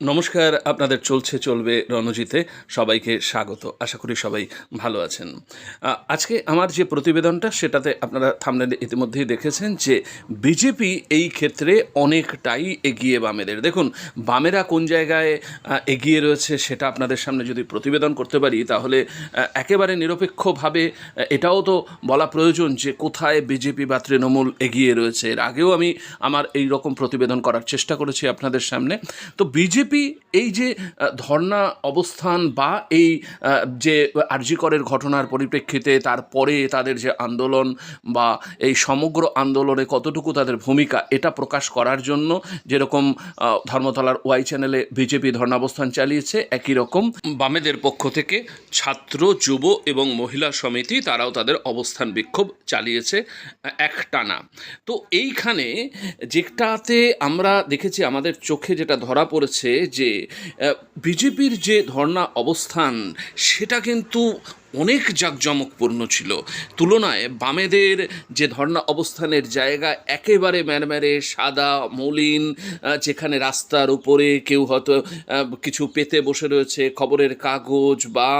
নমস্কার, আপনাদের চলছে, চলবে রণজিতে সবাইকে স্বাগত। আশা করি সবাই ভালো আছেন। আজকে আমার যে প্রতিবেদনটা, সেটাতে আপনারা থামলে ইতিমধ্যেই দেখেছেন যে বিজেপি এই ক্ষেত্রে অনেকটাই এগিয়ে বামেদের। দেখুন, বামেরা কোন জায়গায় এগিয়ে রয়েছে সেটা আপনাদের সামনে যদি প্রতিবেদন করতে পারি, তাহলে একেবারে নিরপেক্ষভাবে এটাও তো বলা প্রয়োজন যে কোথায় বিজেপি বা তৃণমূল এগিয়ে রয়েছে। এর আগেও আমি আমার এই রকম প্রতিবেদন করার চেষ্টা করেছি আপনাদের সামনে। তো বিজেপি এই যে ধর্ণা অবস্থান বা এই যে আরজিকরের ঘটনার পরিপ্রেক্ষিতে তারপরে তাদের যে আন্দোলন বা এই সমগ্র আন্দোলনে কতটুকু তাদের ভূমিকা এটা প্রকাশ করার জন্য যেরকম ধর্মতলার ওয়াই চ্যানেলে বিজেপি ধর্ণাবস্থান চালিয়েছে, একই রকম বামেদের পক্ষ থেকে ছাত্র, যুব এবং মহিলা সমিতি তারাও তাদের অবস্থান বিক্ষোভ চালিয়েছে একটানা। তো এইখানে যেটাতে আমরা দেখেছি, আমাদের চোখে যেটা ধরা পড়েছে যে বিজেপির যে ধর্ণা অবস্থান সেটা কিন্তু অনেক জাঁকজমকপূর্ণ ছিল। তুলনায় বামেদের যে ধর্ণা অবস্থানের জায়গা একেবারে ম্যারম্যারে সাদা, মলিন যেখানে রাস্তার উপরে কেউ হয়তো কিছু পেতে বসে রয়েছে, খবরের কাগজ বা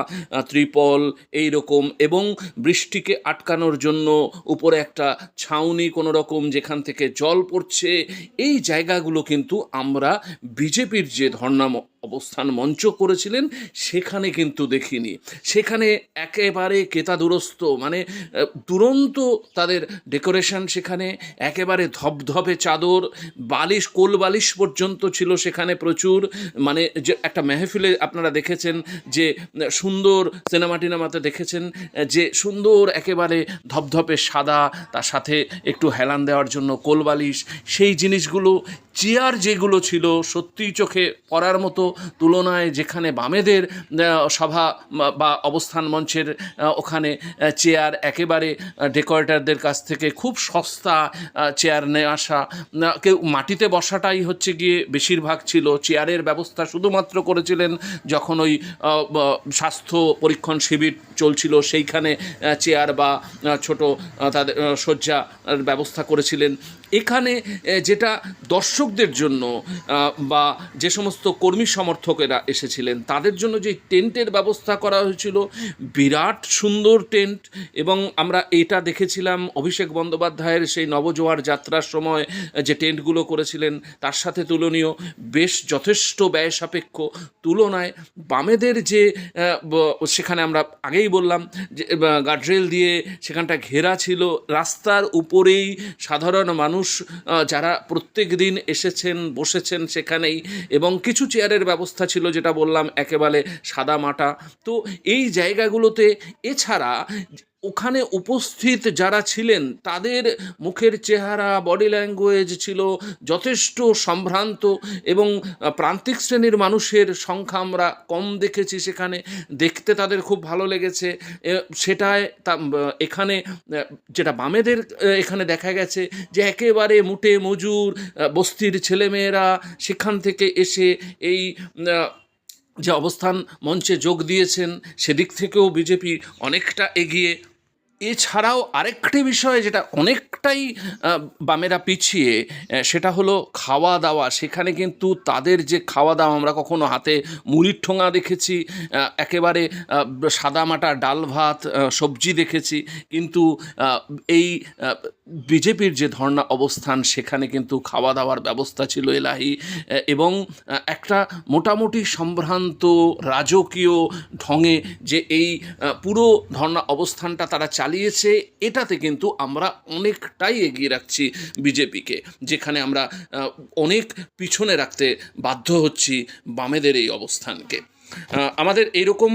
ত্রিপল এই রকম এবং বৃষ্টিকে আটকানোর জন্য উপরে একটা ছাউনি কোনো রকম যেখান থেকে জল পড়ছে। এই জায়গাগুলো কিন্তু আমরা বিজেপির যে ধর্ণা অবস্থান মঞ্চ করেছিলেন, সেখানে কিন্তু দেখিনি। সেখানে একেবারে কেতা কেতাদুরস্ত মানে দুরন্ত তাদের ডেকোরেশন সেখানে, একেবারে ধপধপে চাদর, বালিশ, কোল বালিশ পর্যন্ত ছিল সেখানে প্রচুর। মানে যে একটা মেহফিলে আপনারা দেখেছেন যে, সুন্দর সিনেমা টিনেমাতে দেখেছেন, যে সুন্দর একেবারে ধপধপে সাদা, তার সাথে একটু হেলান দেওয়ার জন্য কোল বালিশ, সেই জিনিসগুলো, চেয়ার যেগুলো ছিল, সত্যিই চোখে পড়ার মতো তুলনায় যেখানে বামেদের সভা বা- অবস্থান মঞ্চের ওখানে চেয়ার একেবারে ডেকোরেটারদের কাছ থেকে খুব সস্তা চেয়ার নিয়ে আসা কেউ মাটিতে বসাটাই হচ্ছে গিয়ে বেশিরভাগ ছিল। চেয়ারের ব্যবস্থা শুধুমাত্র করেছিলেন যখন ওই স্বাস্থ্য পরীক্ষণ শিবির চলছিল, সেইখানে চেয়ার বা ছোট তাদের শয্যার ব্যবস্থা করেছিলেন। এখানে যেটা দর্শকদের জন্য বা যে সমস্ত কর্মী সমর্থকেরা এসেছিলেন। তাদের জন্য যে টেন্টের ব্যবস্থা করা হয়েছিল, বিরাট সুন্দর টেন্ট এবং আমরা এটা দেখেছিলাম অভিষেক বন্দ্যোপাধ্যায়ের সেই নবজোয়ার যাত্রার সময়, যে টেন্টগুলো করেছিলেন, তার সাথে তুলনীয়, বেশ যথেষ্ট ব্যয় সাপেক্ষ তুলনায় বামেদের যে সেখানে আমরা আগেই বললাম যে গার্ডরেল দিয়ে সেখানটা ঘেরা ছিল, রাস্তার উপরেই সাধারণ মানুষ যারা প্রত্যেক দিন এসেছেন, বসেছেন সেখানেই এবং কিছু চেয়ারের ব্যবস্থা ছিল যেটা বললাম একেবারে সাদা মাটা। তো এই জায়গাগুলোতে এছাড়া ওখানে উপস্থিত যারা ছিলেন, তাদের মুখের চেহারা বডি ল্যাঙ্গুয়েজ ছিল যথেষ্ট সম্ভ্রান্ত এবং প্রান্তিক শ্রেণির মানুষের সংখ্যা আমরা কম দেখেছি সেখানে। দেখতে তাদের খুব ভালো লেগেছে। সেটায় তা এখানে যেটা বামেদের এখানে দেখা গেছে যে একেবারে মুটে মজুর বস্তির ছেলেমেয়েরা সেখান থেকে এসে এই যে অবস্থান মঞ্চে যোগ দিয়েছেন, সেদিক থেকেও বিজেপি অনেকটা এগিয়ে এছাড়াও আরেকটি বিষয় যেটা অনেকটাই বামেরা পিছিয়ে সেটা হলো খাওয়া দাওয়া সেখানে কিন্তু তাদের যে খাওয়া দাওয়া আমরা কখনো হাতে মুড়ির ঠোঙা দেখেছি একেবারে সাদা সাদামাটা ডাল ভাত সবজি দেখেছি। কিন্তু এই বিজেপির যে ধর্ণা অবস্থান, সেখানে কিন্তু খাওয়া দাওয়ার ব্যবস্থা ছিল এলাহি। এবং একটা মোটামুটি সম্ভ্রান্ত রাজকীয় ঢঙে যে এই পুরো ধর্ণা অবস্থানটা তারা চালিয়েছে, এটাতে কিন্তু আমরা অনেকটাই এগিয়ে রাখছি বিজেপিকে, যেখানে আমরা অনেক পিছনে রাখতে বাধ্য হচ্ছি বামেদের এই অবস্থানকে। আমাদের এইরকম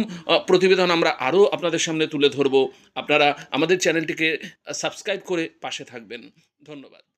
প্রতিবেদন আমরা আরও আপনাদের সামনে তুলে ধরব। আপনারা আমাদের চ্যানেলটিকে সাবস্ক্রাইব করে পাশে থাকবেন। ধন্যবাদ।